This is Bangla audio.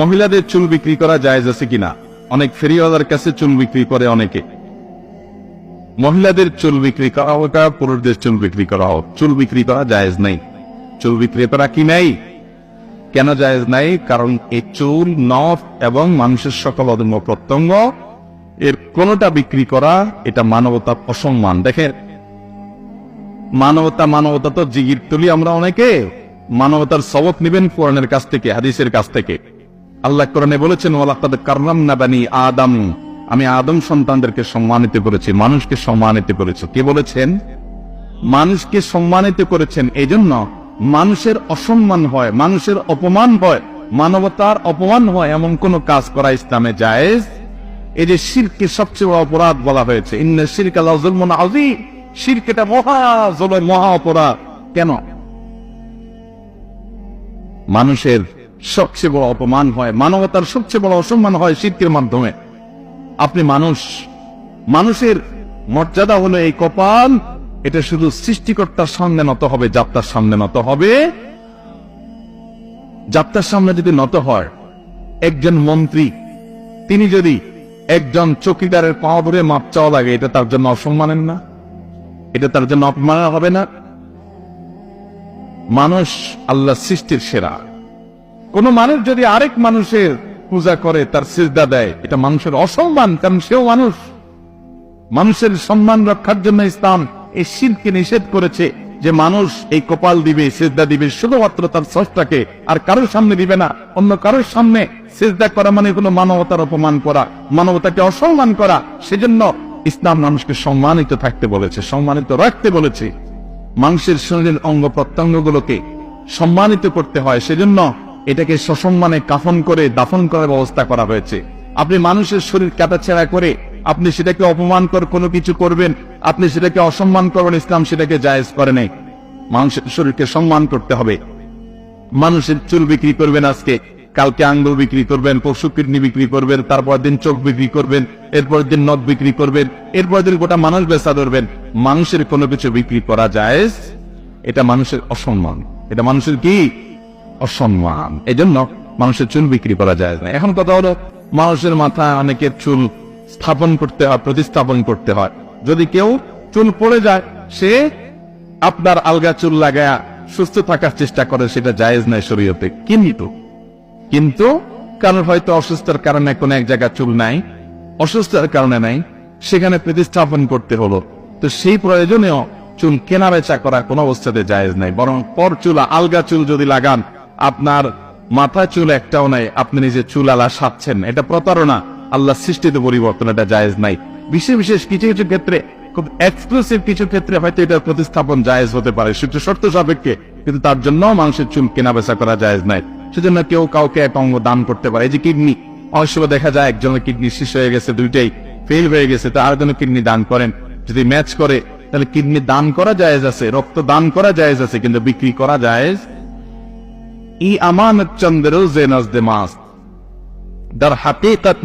মহিলাদের চুল বিক্রি করা জায়েজ আছে কিনা? অনেক ফেরিওয়ালার কাছে চুল বিক্রি করে অনেকে। মহিলাদের চুল বিক্রি করা হোক পুরুষদের চুল বিক্রি করা হোক, চুল বিক্রি করা জায়েজ নেই। চুল বিক্রি করা কি নাই? কেন জায়েজ নাই? কারণ এই চুল নখ এবং মানুষের সকল অদম্য প্রত্যঙ্গ। এর কোনটা বিক্রি করা, এটা মানবতার অসম্মান। দেখেন, মানবতা মানবতা তো জিগির তুলি আমরা অনেকে। মানবতার সবক নিবেন কোরআনের কাছ থেকে, হাদিসের কাছ থেকে। আল্লাহ কোরআনে বলেছেন বানি আদম। আমি আদম সন্তানদেরকে সম্মানিত করেছি, মানুষকে সম্মানিত করেছি। কে বলেছেন? মানুষকে সম্মানিত করেছেন মানুষের অসম্মান হয়, মানুষের অপমান হয়, মানবতার অপমান হয়, এমন কোন কাজ করা ইসলামে জায়েজ? এই যে শিরকে সবচেয়ে বড় অপরাধ বলা হয়েছে। মহা মহা অপরাধ। কেন? মানুষের সবচেয়ে বড় অপমান হয়, মানবতার সবচেয়ে বড় অসম্মান হয় শিরকের মাধ্যমে। আপনি মানুষ। মানুষের মর্যাদা হলো এই কপাল। এটা শুধু সৃষ্টিকর্তার সামনে নত হবে, যাত্রার সামনে নত হবে। যাত্রার সামনে যদি নত হয়, একজন মন্ত্রী, তিনি যদি একজন চকিদারের পা ধরে মাপ চাওয়া লাগে, এটা তার জন্য অসম্মানের না? এটা তার জন্য অপমানের হবে না? মানুষ আল্লাহ সৃষ্টির সেরা। কোন মানুষ যদি আরেক মানুষের পূজা করে, তার সিজদা দেয়, এটা মানুষের অসম্মান, কারণ সেও মানুষ। মানুষের সম্মান রক্ষার জন্য ইসলাম এই শিরকে নিষেধ করেছে যে মানুষ এই কপাল দিবে, সেজদা দিবে, শুধুমাত্র তার স্রষ্টাকে, আর কারোর সামনে দিবে না। অন্য কারোর সামনে সেজদা করা মানে কোনো মানবতার অপমান করা, মানবতাকে অসম্মান করা। সেজন্য ইসলাম মানুষকে সম্মানিত থাকতে বলেছে, সম্মানিত রাখতে বলেছে। মানুষের শরীরের অঙ্গ প্রত্যঙ্গগুলোকে সম্মানিত করতে হয়। সেজন্য এটাকে সসম্মানে কাফন করে, দাফন করার ব্যবস্থা করা হয়েছে। আপনি মানুষের শরীর কাটাছেড়া করে আপনি সেটাকে অপমান করে, কোনো কিছু করবেন, আপনি সেটাকে অসম্মান করবেন, ইসলাম সেটাকে জায়েজ করে নেই। মানুষের শরীরকে সম্মান করতে হবে। মানুষের চুল বিক্রি করবেন আজকে, কালকে আঙ্গুল বিক্রি করবেন পশু কিডনি বিক্রি করবেন, তারপর দিন চোখ বিক্রি করবেন এরপর দিন নখ বিক্রি করবেন এরপর দিন গোটা মানুষ বেচা ধরবেন। মানুষের কোনো কিছু বিক্রি করা যায়, এটা মানুষের অসম্মান। এটা মানুষের কি? অসম্মান। এই জন্য মানুষের চুল বিক্রি করা যায় না। এখন কথা হলো, মানুষের মাথায় অনেকের চুল স্থাপন করতে হয়, প্রতিস্থাপন করতে হয়। যদি কেউ চুল পড়ে যায়, সে আপনার আলগা চুল লাগায়া সুস্থ থাকার চেষ্টা করে, সেটা জায়েজ নাই শরীয়তে। কিন্তু কিন্তু কারণ হয়তো অসুস্থতার কারণে কোন এক জায়গায় চুল নাই, অসুস্থতার কারণে নাই, সেখানে প্রতিস্থাপন করতে হলো। তো সেই প্রয়োজনেও চুল কেনা বেচা করা কোন অবস্থাতে জায়েজ নাই। বরং পর চুল আলগা চুল যদি লাগান আপনার মাথা চুল একটাও নাই, আপনি নিজে চুল আলা সাচ্ছেন এটা প্রতারণা। আল্লাহ সৃষ্টিতে পরিবর্তন, এটা জায়েজ নাই। বিশেষ বিশেষ কিছু কিছু ক্ষেত্রে, খুব এক্সক্লুসিভ কিছু ক্ষেত্রে হয়তো এটার প্রতিস্থাপন জায়েজ হতে পারে। সেটা শর্ত সাপেক্ষে, কিন্তু তার জন্য মানুষের চুল কেনা বেচা করা জায়েজ নাই। সেজন্য কেউ কাউকে এক অঙ্গ দান করতে পারে। এই যে কিডনি সময় দেখা যায়, একজনের কিডনি শেষ হয়ে গেছে, দুইটাই ফেল হয়ে গেছে, তো আরেকজনের কিডনি দান করেন। যদি ম্যাচ করে, তাহলে কিডনি দান করা জায়েজ আছে, রক্ত দান করা জায়েজ আছে, কিন্তু বিক্রি করা জায়েজ ઈ અમાનત ચંદ્ર ઝે નઝદ માસ્ત در حقیقت